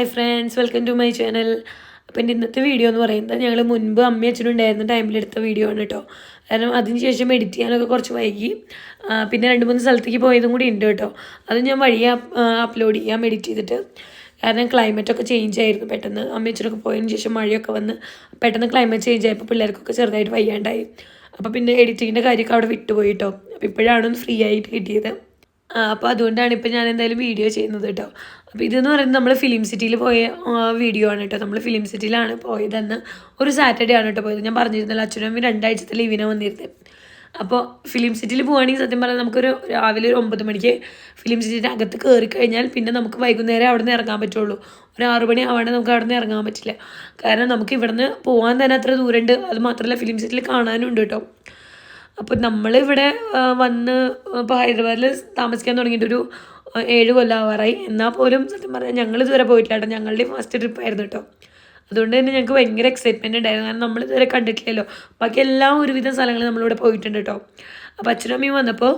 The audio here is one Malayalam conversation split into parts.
Hi friends welcome to my channel അപ്പം എന്റെ ഇന്നത്തെ വീഡിയോ എന്ന് പറയുന്നത് ഞങ്ങൾ മുൻപ് ഉണ്ടായിരുന്ന ടൈമിൽ എടുത്ത വീഡിയോ ആണ് കേട്ടോ കാരണം അതിനുശേഷം എഡിറ്റ് ചെയ്യാനൊക്കെ കുറച്ച് വൈകി. പിന്നെ രണ്ട് മൂന്ന് സ്ഥലത്തേക്ക് പോയതും കൂടി ഉണ്ട് കേട്ടോ അത് ഞാൻ വഴിയെ അപ്ലോഡ് ചെയ്യാം എഡിറ്റ് ചെയ്തിട്ട്. കാരണം ക്ലൈമറ്റ് ഒക്കെ ചേഞ്ച് ആയിരുന്നു പെട്ടെന്ന്. അമ്മയും അച്ഛനൊക്കെ പോയതിന് ശേഷം മഴയൊക്കെ വന്ന് പെട്ടെന്ന് ക്ലൈമറ്റ് ചേഞ്ച് ആയപ്പോൾ പിള്ളേർക്കൊക്കെ ചെറുതായിട്ട് വയ്യാണ്ടായി. അപ്പോൾ പിന്നെ എഡിറ്റിങ്ങിന്റെ കാര്യമൊക്കെ അവിടെ വിട്ടുപോയി കേട്ടോ അപ്പോൾ ഇപ്പോഴാണ് ഫ്രീ ആയിട്ട് കിട്ടിയത്. അപ്പോൾ അതുകൊണ്ടാണ് ഇപ്പോൾ ഞാൻ എന്തായാലും വീഡിയോ ചെയ്യുന്നത് കേട്ടോ അപ്പോൾ ഇതെന്ന് പറയുന്നത് നമ്മൾ ഫിലിം സിറ്റിയിൽ പോയ വീഡിയോ ആണ് കേട്ടോ നമ്മൾ ഫിലിം സിറ്റിയിലാണ് പോയതെന്ന് ഒരു സാറ്റർഡേ ആണ് കേട്ടോ പോയത്. ഞാൻ പറഞ്ഞിരുന്നല്ലോ അച്ഛനും രണ്ടാഴ്ചത്തെ ലീവിനെ വന്നിരുന്നത് അപ്പോൾ ഫിലിം സിറ്റിയിൽ പോവുകയാണെങ്കിൽ സത്യം പറഞ്ഞാൽ നമുക്കൊരു രാവിലെ ഒരു ഒമ്പത് മണിക്ക് ഫിലിം സിറ്റിന്റെ അകത്ത് കയറി കഴിഞ്ഞാൽ പിന്നെ നമുക്ക് വൈകുന്നേരം അവിടെ നിന്ന് ഇറങ്ങാൻ പറ്റുള്ളൂ. ഒരു ആറു മണി ആവാണ്ട് നമുക്ക് അവിടെ നിന്ന് ഇറങ്ങാൻ പറ്റില്ല. കാരണം നമുക്ക് ഇവിടുന്ന് പോകാൻ തന്നെ അത്ര ദൂരമുണ്ട് അത് മാത്രമല്ല ഫിലിം സിറ്റിയിൽ കാണാനുണ്ട് കേട്ടോ അപ്പോൾ നമ്മളിവിടെ വന്ന് ഇപ്പോൾ ഹൈദരാബാദിൽ താമസിക്കാൻ തുടങ്ങിയിട്ടൊരു ഏഴ് കൊല്ലം ആവാറായി എന്നാൽ പോലും സത്യം പറഞ്ഞാൽ ഞങ്ങൾ ഇതുവരെ പോയിട്ടില്ല കേട്ടോ ഞങ്ങളുടെ ഫസ്റ്റ് ട്രിപ്പ് ആയിരുന്നു കേട്ടോ അതുകൊണ്ട് തന്നെ ഞങ്ങൾക്ക് ഭയങ്കര എക്സൈറ്റ്മെന്റ് ഉണ്ടായിരുന്നു. കാരണം നമ്മൾ ഇതുവരെ കണ്ടിട്ടില്ലല്ലോ. ബാക്കി എല്ലാ ഒരുവിധം സ്ഥലങ്ങളും നമ്മളിവിടെ പോയിട്ടുണ്ട് കേട്ടോ അപ്പോൾ അച്ഛനും അമ്മയും വന്നപ്പോൾ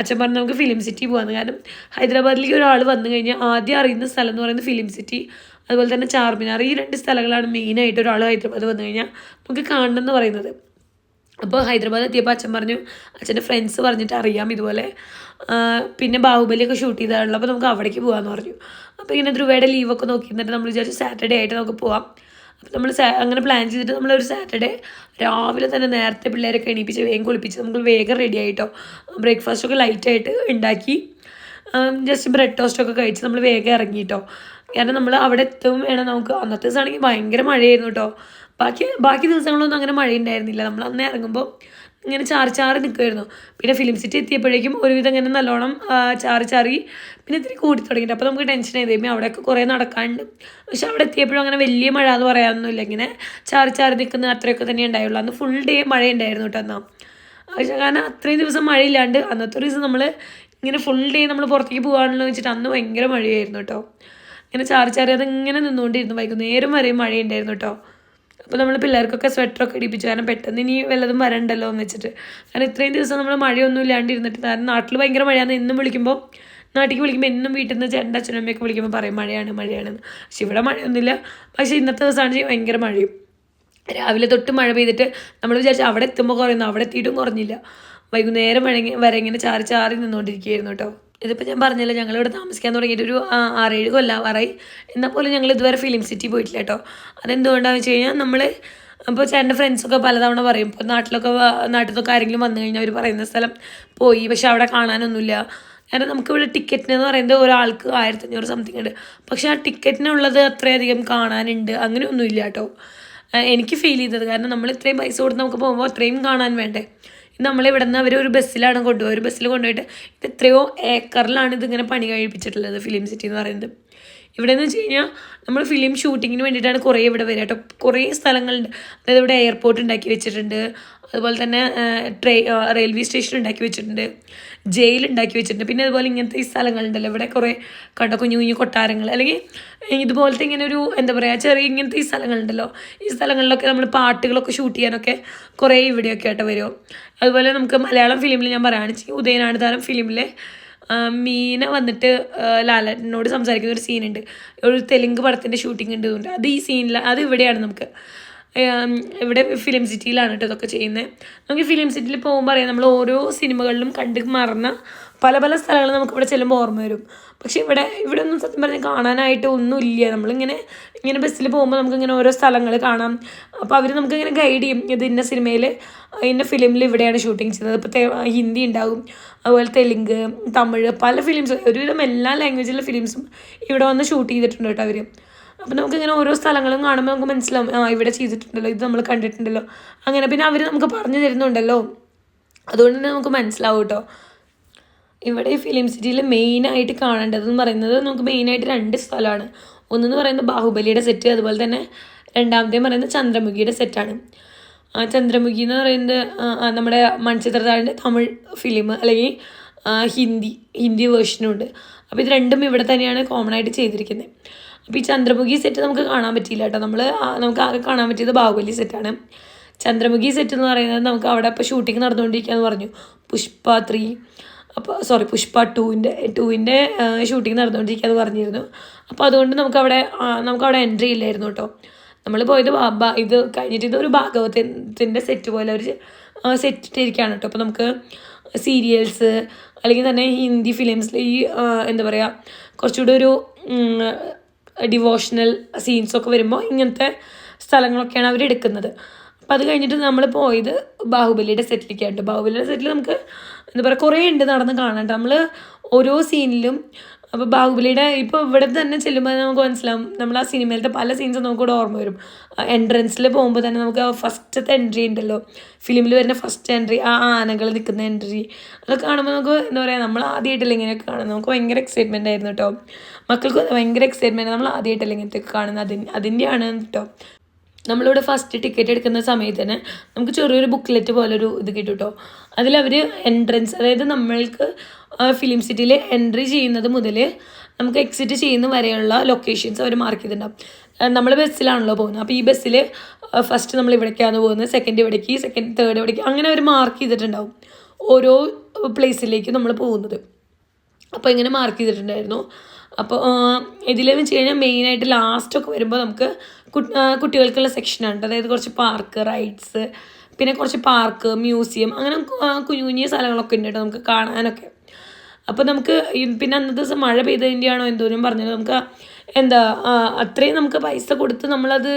അച്ഛൻ പറഞ്ഞു നമുക്ക് ഫിലിം സിറ്റി പോകാമെന്ന് കാരണം ഹൈദരാബാദിലേക്ക് ഒരാൾ വന്നു കഴിഞ്ഞാൽ ആദ്യം അറിയുന്ന സ്ഥലം എന്ന് പറയുന്നത് ഫിലിം സിറ്റി അതുപോലെ തന്നെ ചാർമിനാർ ഈ രണ്ട് സ്ഥലങ്ങളാണ് മെയിനായിട്ട് ഒരാൾ ഹൈദരാബാദ് വന്നു കഴിഞ്ഞാൽ നമുക്ക് കാണണം എന്ന് പറയുന്നത്. അപ്പോൾ ഹൈദരാബാദ് എത്തിയപ്പോൾ അച്ഛൻ പറഞ്ഞു അച്ഛന്റെ ഫ്രണ്ട്സ് പറഞ്ഞിട്ട് അറിയാം ഇതുപോലെ. പിന്നെ ബാഹുബലിയൊക്കെ ഷൂട്ട് ചെയ്താണല്ലോ അപ്പോൾ നമുക്ക് അവിടേക്ക് പോകാമെന്ന് പറഞ്ഞു. അപ്പോൾ ഇങ്ങനെ ധ്രുവയുടെ ലീവൊക്കെ നോക്കി എന്നിട്ട് നമ്മൾ വിചാരിച്ചു സാറ്റർഡേ ആയിട്ട് നമുക്ക് പോവാം. അപ്പോൾ നമ്മൾ അങ്ങനെ പ്ലാൻ ചെയ്തിട്ട് നമ്മൾ ഒരു സാറ്റർഡേ രാവിലെ തന്നെ നേരത്തെ പിള്ളേരൊക്കെ എണീപ്പിച്ച് വേഗം കുളിപ്പിച്ച് നമുക്ക് വേഗം റെഡി ആയിട്ടോ ബ്രേക്ക്ഫാസ്റ്റൊക്കെ ലൈറ്റായിട്ട് ഉണ്ടാക്കി. ജസ്റ്റ് ബ്രെഡ് ടോസ്റ്റൊക്കെ കഴിച്ച് നമ്മൾ വേഗം ഇറങ്ങിയിട്ടോ കാരണം നമ്മൾ അവിടെ എത്തും വേണം നമുക്ക്. അന്നത്തെ ദിവസമാണെങ്കിൽ ഭയങ്കര മഴയായിരുന്നു കേട്ടോ ബാക്കി ബാക്കി ദിവസങ്ങളൊന്നും അങ്ങനെ മഴ ഉണ്ടായിരുന്നില്ല നമ്മൾ അന്ന് ഇറങ്ങുമ്പോൾ ഇങ്ങനെ ചാറി ചാറി നിൽക്കുമായിരുന്നു പിന്നെ ഫിലിം സിറ്റി എത്തിയപ്പോഴേക്കും ഒരുവിധം ഇങ്ങനെ നല്ലോണം ചാറി ചാറി പിന്നെ ഇത്തിരി കൂടി തുടങ്ങിയിട്ട്. അപ്പോൾ നമുക്ക് ടെൻഷൻ ആയി. അവിടെയൊക്കെ കുറേ നടക്കാണ്ട് പക്ഷെ അവിടെ എത്തിയപ്പോഴും അങ്ങനെ വലിയ മഴ എന്ന് പറയാനൊന്നുമില്ല. ഇങ്ങനെ ചാറി ചാറി നിൽക്കുന്ന അത്രയൊക്കെ തന്നെ ഉണ്ടായുള്ളൂ. അന്ന് ഫുൾ ഡേ മഴ ഉണ്ടായിരുന്നു കേട്ടോ എന്നാൽ പക്ഷേ കാരണം അത്രയും ദിവസം മഴയില്ലാണ്ട് അന്നത്തെ ദിവസം നമ്മൾ ഇങ്ങനെ ഫുൾ ഡേ നമ്മൾ പുറത്തേക്ക് പോകാണല്ലോ വെച്ചിട്ട് അന്ന് ഭയങ്കര മഴയായിരുന്നു കേട്ടോ. ഇങ്ങനെ ചാറി ചാറി അതിങ്ങനെ നിന്നുകൊണ്ടിരുന്നു. വൈകുന്നേരം വരെയും മഴയുണ്ടായിരുന്നു കേട്ടോ. അപ്പോൾ നമ്മൾ പിള്ളേർക്കൊക്കെ സ്വെറ്ററൊക്കെ ഇടിപ്പിച്ചു. കാരണം പെട്ടെന്ന് ഇനി വല്ലതും വരണ്ടല്ലോ എന്ന് വെച്ചിട്ട്. കാരണം ഇത്രയും ദിവസം നമ്മൾ മഴയൊന്നും ഇല്ലാണ്ടിരുന്നിട്ട് കാരണം നാട്ടിൽ ഭയങ്കര മഴയാന്ന് എന്നും വിളിക്കുമ്പോൾ നാട്ടിലേക്ക് വിളിക്കുമ്പോൾ എന്നും വീട്ടിൽ നിന്ന് ചേട്ടന്റെ അച്ഛനും അമ്മയൊക്കെ വിളിക്കുമ്പോൾ പറയും മഴയാണ് മഴയാണെന്ന്. പക്ഷെ ഇവിടെ മഴയൊന്നുമില്ല. പക്ഷേ ഇന്നത്തെ ദിവസമാണ് ഭയങ്കര മഴയും. രാവിലെ തൊട്ട് മഴ പെയ്തിട്ട് നമ്മൾ വിചാരിച്ചു അവിടെ എത്തുമ്പോൾ കുറയുന്നു. അവിടെ എത്തിയിട്ടും കുറഞ്ഞില്ല. വൈകുന്നേരം മഴ വരെ ഇങ്ങനെ ചാറി ചാറി നിന്നുകൊണ്ടിരിക്കുകയായിരുന്നു കേട്ടോ. ഇതിപ്പോൾ ഞാൻ പറഞ്ഞില്ല ഞങ്ങൾ ഞങ്ങളിവിടെ താമസിക്കാൻ തുടങ്ങിയിട്ട് ഒരു ആറേഴ് കൊല്ലാവാറായി എന്നാൽ പോലും ഞങ്ങൾ ഇതുവരെ ഫിലിം സിറ്റി പോയിട്ടില്ല കേട്ടോ. അതെന്തുകൊണ്ടാണെന്ന് വെച്ച് കഴിഞ്ഞാൽ നമ്മൾ അപ്പോൾ ചേട്ടന്റെ ഫ്രണ്ട്സൊക്കെ പലതവണ പറയും ഇപ്പോൾ നാട്ടിലൊക്കെ നാട്ടിൽ നിന്നൊക്കെ ആരെങ്കിലും വന്നു കഴിഞ്ഞാൽ അവർ പറയുന്ന സ്ഥലം പോയി പക്ഷെ അവിടെ കാണാനൊന്നുമില്ല. കാരണം നമുക്കിവിടെ ടിക്കറ്റിന് എന്ന് പറയുന്നത് ഒരാൾക്ക് ആയിരത്തഞ്ഞൂറ് സംതിങ് ഉണ്ട്. പക്ഷേ ആ ടിക്കറ്റിനുള്ളത് അത്രയധികം കാണാനുണ്ട് അങ്ങനെയൊന്നുമില്ല കേട്ടോ. എനിക്ക് ഫീൽ ചെയ്തത് കാരണം നമ്മൾ ഇത്രയും പൈസ കൊടുത്ത് നമുക്ക് പോകുമ്പോൾ അത്രയും കാണാൻ വേണ്ടേ. നമ്മളിവിടെ നിന്ന് അവർ ഒരു ബസ്സിലാണ് കൊണ്ടുപോകുക ഒരു ബസ്സിൽ കൊണ്ടുപോയിട്ട് ഇത് എത്രയോ ഏക്കറിലാണ് ഇതിങ്ങനെ പണി കഴിപ്പിച്ചിട്ടുള്ളത് ഫിലിം സിറ്റി എന്ന് പറയുന്നത്. ഇവിടെ എന്ന് വെച്ച് കഴിഞ്ഞാൽ നമ്മൾ ഫിലിം ഷൂട്ടിങ്ങിന് വേണ്ടിയിട്ടാണ് കുറേ ഇവിടെ വരിക കേട്ടോ കുറേ സ്ഥലങ്ങളുണ്ട്. അതായത് ഇവിടെ എയർപോർട്ട് ഉണ്ടാക്കി വെച്ചിട്ടുണ്ട്. അതുപോലെ തന്നെ ട്രെയിൻ റെയിൽവേ സ്റ്റേഷൻ ഉണ്ടാക്കി വെച്ചിട്ടുണ്ട്. ജയിൽ ഉണ്ടാക്കി വെച്ചിട്ടുണ്ട്. പിന്നെ അതുപോലെ ഇങ്ങനത്തെ ഈ സ്ഥലങ്ങളുണ്ടല്ലോ. ഇവിടെ കുറേ കണ്ട? കുഞ്ഞു കുഞ്ഞു കൊട്ടാരങ്ങൾ. അല്ലെങ്കിൽ ഇതുപോലത്തെ ഇങ്ങനെ ഒരു എന്താ പറയുക ചെറിയ ഇങ്ങനത്തെ ഈ സ്ഥലങ്ങളുണ്ടല്ലോ. ഈ സ്ഥലങ്ങളിലൊക്കെ നമ്മൾ പാട്ടുകളൊക്കെ ഷൂട്ട് ചെയ്യാനൊക്കെ കുറേ ഇവിടെയൊക്കെ ആയിട്ട് വരും. അതുപോലെ നമുക്ക് മലയാളം ഫിലിമിൽ ഞാൻ പറയുകയാണെന്ന് വെച്ചാൽ ഉദയനാട് താരം ഫിലിമിലെ മീന വന്നിട്ട് ലാലേട്ടനോട് സംസാരിക്കുന്ന ഒരു സീനുണ്ട് ഒരു തെലുങ്ക് പടത്തിന്റെ ഷൂട്ടിംഗ് ഉണ്ട് അത് ഈ സീനിൽ അത് ഇവിടെയാണ് നമുക്ക് ഇവിടെ ഫിലിം സിറ്റിയിലാണ് കേട്ടോ ഇതൊക്കെ ചെയ്യുന്നത് നമുക്ക് ഫിലിം സിറ്റിയിൽ പോകുമ്പോൾ അറിയാം നമ്മൾ ഓരോ സിനിമകളിലും കണ്ട് മറന്ന പല പല സ്ഥലങ്ങൾ നമുക്ക് ഇവിടെ ചെല്ലുമ്പോൾ ഓർമ്മ വരും. പക്ഷേ ഇവിടെ ഇവിടെ ഒന്നും സത്യം പറഞ്ഞാൽ കാണാനായിട്ട് ഒന്നുമില്ല. നമ്മളിങ്ങനെ ഇങ്ങനെ ബസ്സിൽ പോകുമ്പോൾ നമുക്കിങ്ങനെ ഓരോ സ്ഥലങ്ങൾ കാണാം. അപ്പോൾ അവർ നമുക്കിങ്ങനെ ഗൈഡ് ചെയ്യും. ഇത് ഇന്ന സിനിമയിൽ ഇന്ന ഫിലിമിൽ ഇവിടെയാണ് ഷൂട്ടിങ് ചെയ്തത്. ഇപ്പോൾ ഹിന്ദി ഉണ്ടാകും. അതുപോലെ തെലുങ്ക് തമിഴ് പല ഫിലിംസ് ഒരുവിധം എല്ലാ ലാംഗ്വേജിലുള്ള ഫിലിംസും ഇവിടെ വന്ന് ഷൂട്ട് ചെയ്തിട്ടുണ്ട് കേട്ടോ അവർ അപ്പോൾ നമുക്കിങ്ങനെ ഓരോ സ്ഥലങ്ങളും കാണുമ്പോൾ നമുക്ക് മനസ്സിലാവും. ആ ഇവിടെ ചെയ്തിട്ടുണ്ടല്ലോ ഇത് നമ്മൾ കണ്ടിട്ടുണ്ടല്ലോ. അങ്ങനെ പിന്നെ അവർ നമുക്ക് പറഞ്ഞു തരുന്നുണ്ടല്ലോ. അതുകൊണ്ട് തന്നെ നമുക്ക് മനസ്സിലാവും കേട്ടോ ഇവിടെ ഫിലിം സിറ്റിയിൽ മെയിനായിട്ട് കാണേണ്ടതെന്ന് പറയുന്നത് നമുക്ക് മെയിനായിട്ട് രണ്ട് സ്ഥലമാണ്. ഒന്നെന്ന് പറയുന്നത് ബാഹുബലിയുടെ സെറ്റ് അതുപോലെ തന്നെ രണ്ടാമത്തെ പറയുന്നത് ചന്ദ്രമുഖിയുടെ സെറ്റാണ് ചന്ദ്രമുഖി എന്ന് പറയുന്നത് നമ്മുടെ മൺചിത്രതാഴിന്റെ തമിഴ് ഫിലിം അല്ലെങ്കിൽ ഹിന്ദി ഹിന്ദി വേർഷനും ഉണ്ട്. അപ്പോൾ ഇത് രണ്ടും ഇവിടെ തന്നെയാണ് കോമൺ ആയിട്ട് ചെയ്തിരിക്കുന്നത് അപ്പോൾ ഈ ചന്ദ്രമുഖി സെറ്റ് നമുക്ക് കാണാൻ പറ്റിയില്ല കേട്ടോ. നമ്മൾ നമുക്ക് ആകെ കാണാൻ പറ്റിയത് ബാഹുബലി സെറ്റാണ് ചന്ദ്രമുഖി സെറ്റ് എന്ന് പറയുന്നത് നമുക്ക് അവിടെ ഇപ്പോൾ ഷൂട്ടിംഗ് നടന്നുകൊണ്ടിരിക്കുകയെന്ന് പറഞ്ഞു. പുഷ്പ ത്രീ അപ്പോൾ സോറി പുഷ്പ ടൂവിന്റെ ടൂവിന്റെ ഷൂട്ടിംഗ് നടന്നുകൊണ്ടിരിക്കുക എന്ന് പറഞ്ഞിരുന്നു. അപ്പോൾ അതുകൊണ്ട് നമുക്കവിടെ നമുക്കവിടെ എൻട്രി ഇല്ലായിരുന്നു കേട്ടോ. നമ്മൾ പോയത് ഇത് കഴിഞ്ഞിട്ട് ഇതൊരു ഭാഗവതത്തിന്റെ സെറ്റ് പോലെ ഒരു സെറ്റ് ഇട്ടിരിക്കുകയാണ് കേട്ടോ. അപ്പോൾ നമുക്ക് സീരിയൽസ് അല്ലെങ്കിൽ തന്നെ ഹിന്ദി ഫിലിംസിൽ ഈ എന്താ പറയുക കുറച്ചുകൂടെ ഒരു ഡിവോഷണൽ സീൻസൊക്കെ വരുമ്പോൾ ഇങ്ങനത്തെ സ്ഥലങ്ങളൊക്കെയാണ് അവർ എടുക്കുന്നത്. അപ്പം അത് കഴിഞ്ഞിട്ട് നമ്മൾ പോയത് ബാഹുബലിയുടെ സെറ്റിലേക്കാണ് കേട്ടോ ബാഹുബലിയുടെ സെറ്റിൽ നമുക്ക് എന്താ പറയുക കുറേ ഉണ്ട് നടന്ന് കാണാൻ നമ്മൾ ഓരോ സീനിലും അപ്പോൾ ബാഹുബലിയുടെ ഇപ്പോൾ ഇവിടെ തന്നെ ചെല്ലുമ്പോൾ നമുക്ക് മനസ്സിലാവും. നമ്മൾ ആ സിനിമയിലത്തെ പല സീൻസും നമുക്ക് ഇവിടെ ഓർമ്മ വരും. എൻട്രൻസിൽ പോകുമ്പോൾ തന്നെ നമുക്ക് ഫസ്റ്റത്തെ എൻട്രി ഉണ്ടല്ലോ. ഫിലിമിൽ വരുന്ന ഫസ്റ്റ് എൻട്രി ആ ആനകൾ നിൽക്കുന്ന എൻട്രി അതൊക്കെ കാണുമ്പോൾ നമുക്ക് എന്താ പറയുക നമ്മൾ ആദ്യമായിട്ടല്ല ഇങ്ങനെയൊക്കെ കാണുന്നത്. നമുക്ക് ഭയങ്കര എക്സൈറ്റ്മെന്റ് ആയിരുന്നു കേട്ടോ മക്കൾക്ക് ഭയങ്കര എക്സൈറ്റ്മെന്റ് നമ്മൾ ആദ്യമായിട്ടല്ല ഇങ്ങനത്തെ കാണുന്നത്. അതിന് അതിന്റെയാണ് കേട്ടോ നമ്മളിവിടെ ഫസ്റ്റ് ടിക്കറ്റ് എടുക്കുന്ന സമയത്ത് തന്നെ നമുക്ക് ചെറിയൊരു ബുക്ക്ലെറ്റ് പോലൊരു ഇത് കിട്ടും കേട്ടോ അതിലവർ എൻട്രൻസ് അതായത് നമ്മൾക്ക് ഫിലിം സിറ്റിയിൽ എൻട്രി ചെയ്യുന്നത് മുതൽ നമുക്ക് എക്സിറ്റ് ചെയ്യുന്ന വരെയുള്ള ലൊക്കേഷൻസ് അവർ മാർക്ക് ചെയ്തിട്ടുണ്ടാവും. നമ്മൾ ബസ്സിലാണല്ലോ പോകുന്നത്. അപ്പോൾ ഈ ബസ്സിൽ ഫസ്റ്റ് നമ്മൾ ഇവിടേക്കാണ് പോകുന്നത്. സെക്കൻഡ് ഇവിടേക്ക് സെക്കൻഡ് തേർഡ് ഇവിടേക്ക്. അങ്ങനെ അവർ മാർക്ക് ചെയ്തിട്ടുണ്ടാവും. ഓരോ പ്ലേസിലേക്ക് നമ്മൾ പോകുന്നത്. അപ്പോൾ ഇങ്ങനെ മാർക്ക് ചെയ്തിട്ടുണ്ടായിരുന്നു. അപ്പോൾ ഇതിലെന്ന് വെച്ച് കഴിഞ്ഞാൽ മെയിനായിട്ട് ലാസ്റ്റൊക്കെ വരുമ്പോൾ നമുക്ക് കുട്ടികൾക്കുള്ള സെക്ഷനാണ് അതായത് കുറച്ച് പാർക്ക് റൈഡ്സ് പിന്നെ കുറച്ച് പാർക്ക് മ്യൂസിയം അങ്ങനെ കുഞ്ഞു കുഞ്ഞു സ്ഥലങ്ങളൊക്കെ ഉണ്ട് കേട്ടോ നമുക്ക് കാണാനൊക്കെ. അപ്പോൾ നമുക്ക് പിന്നെ അന്നത്തെ ദിവസം മഴ പെയ്തതിന്റെയാണോ എന്തോരും പറഞ്ഞത് നമുക്ക് എന്താ അത്രയും നമുക്ക് പൈസ കൊടുത്ത് നമ്മളത്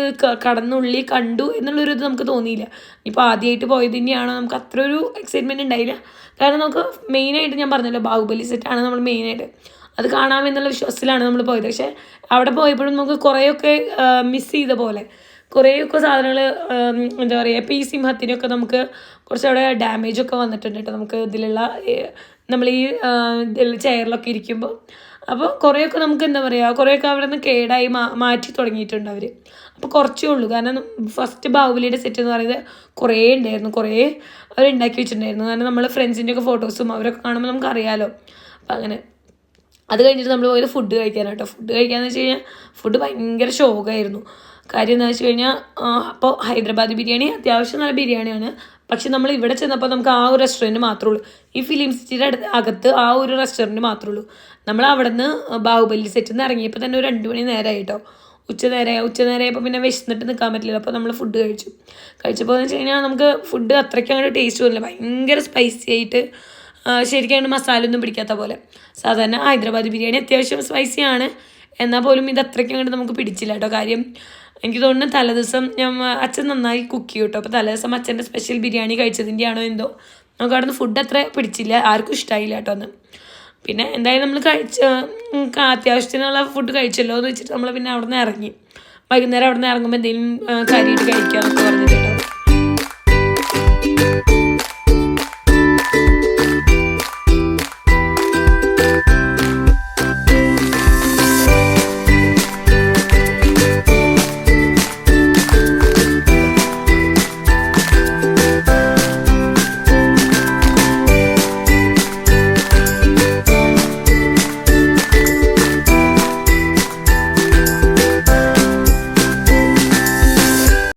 കടന്നുള്ളി കണ്ടു എന്നുള്ളൊരു ഇത് നമുക്ക് തോന്നിയില്ല. ഇപ്പോൾ ആദ്യമായിട്ട് പോയതിന്റെയാണോ നമുക്ക് അത്ര ഒരു എക്സൈറ്റ്മെന്റ് ഉണ്ടായില്ല. കാരണം നമുക്ക് മെയിനായിട്ട് ഞാൻ പറഞ്ഞല്ലോ ബാഹുബലി സെറ്റാണ് നമ്മൾ മെയിനായിട്ട് അത് കാണാമെന്നുള്ള വിശ്വാസത്തിലാണ് നമ്മൾ പോയത്. പക്ഷേ അവിടെ പോയപ്പോഴും നമുക്ക് കുറേയൊക്കെ മിസ് ചെയ്ത പോലെ. കുറേയൊക്കെ സാധനങ്ങൾ എന്താ പറയുക ഇപ്പോൾ ഈ സിംഹത്തിനൊക്കെ നമുക്ക് കുറച്ച് അവിടെ ഡാമേജ് ഒക്കെ വന്നിട്ടുണ്ട് കേട്ടോ. നമുക്ക് ഇതിലുള്ള നമ്മൾ ഈ ഇതിൽ ചെയറിലൊക്കെ ഇരിക്കുമ്പോൾ അപ്പോൾ കുറേയൊക്കെ നമുക്ക് എന്താ പറയുക കുറേയൊക്കെ അവിടെ നിന്ന് കേടായി മാ മാറ്റി തുടങ്ങിയിട്ടുണ്ട് അവർ അപ്പോൾ കുറച്ചേ ഉള്ളൂ. കാരണം ഫസ്റ്റ് ബാഹുബലിയുടെ സെറ്റ് എന്ന് പറയുന്നത് കുറേ ഉണ്ടായിരുന്നു. കുറേ അവർ ഉണ്ടാക്കി വെച്ചിട്ടുണ്ടായിരുന്നു. കാരണം നമ്മൾ ഫ്രണ്ട്സിന്റെയൊക്കെ ഫോട്ടോസും അവരൊക്കെ കാണുമ്പോൾ നമുക്കറിയാമല്ലോ അപ്പം അങ്ങനെ. അത് കഴിഞ്ഞിട്ട് നമ്മൾ പോയത് ഫുഡ് കഴിക്കാനാണ് കേട്ടോ ഫുഡ് കഴിക്കാന്ന് വെച്ച് കഴിഞ്ഞാൽ ഫുഡ് ഭയങ്കര ശോകമായിരുന്നു കാര്യം എന്താ വെച്ച് കഴിഞ്ഞാൽ അപ്പോൾ ഹൈദരാബാദ് ബിരിയാണി അത്യാവശ്യം നല്ല ബിരിയാണിയാണ്. പക്ഷെ നമ്മൾ ഇവിടെ ചെന്നപ്പോൾ നമുക്ക് ആ ഒരു റെസ്റ്റോറന്റ് മാത്രമേ ഉള്ളൂ. ഈ ഫിലിം സിറ്റിയുടെ അടുത്ത് അകത്ത് ആ ഒരു റെസ്റ്റോറന്റ് മാത്രമേ ഉള്ളൂ. നമ്മൾ അവിടെ നിന്ന് ബാഹുബലി സെറ്റിൽ നിന്ന് ഇറങ്ങിയപ്പോൾ തന്നെ ഒരു രണ്ട് മണി നേരമായി കേട്ടോ ഉച്ച നേരമായി ഉച്ച നേരമായപ്പോൾ പിന്നെ വിശന്നിട്ട് നിൽക്കാൻ പറ്റില്ല അപ്പോൾ നമ്മൾ ഫുഡ് കഴിച്ചു. കഴിച്ചപ്പോൾ എന്ന് വെച്ച് കഴിഞ്ഞാൽ നമുക്ക് ഫുഡ് അത്രയ്ക്ക് അങ്ങോട്ട് ടേസ്റ്റ് തോന്നില്ല ഭയങ്കര സ്പൈസി ആയിട്ട് ആ, ശരിക്കും മസാല ഒന്നും പിടിക്കാത്ത പോലെ. സാധാരണ ഹൈദരാബാദ് ബിരിയാണി അത്യാവശ്യം സ്പൈസിയാണ് എന്നാൽ പോലും ഇത് അത്രയ്ക്ക് അങ്ങോട്ട് നമുക്ക് പിടിച്ചില്ല കേട്ടോ. കാര്യം എനിക്ക് തോന്നുന്നു തലേദിവസം ഞാൻ അച്ഛൻ നന്നായി കുക്ക് ചെയ്യും കേട്ടോ. അപ്പോൾ തലേദിവസം അച്ഛന്റെ സ്പെഷ്യൽ ബിരിയാണി കഴിച്ചതിന്റെ ആണോ എന്തോ. നമുക്ക് അവിടെ നിന്ന് ഫുഡ് അത്ര പിടിച്ചില്ല. ആർക്കും ഇഷ്ടമായില്ല കേട്ടോ അന്ന് പിന്നെ എന്തായാലും നമ്മൾ കഴിച്ച അത്യാവശ്യത്തിനുള്ള ഫുഡ് കഴിച്ചല്ലോ എന്ന് വെച്ചിട്ട് നമ്മൾ പിന്നെ അവിടെ നിന്ന് ഇറങ്ങി. വൈകുന്നേരം അവിടെ നിന്ന് ഇറങ്ങുമ്പോൾ എന്തെങ്കിലും കാര്യമായിട്ട് കഴിക്കാമെന്നൊക്കെ പറഞ്ഞിട്ട് കേട്ടോ.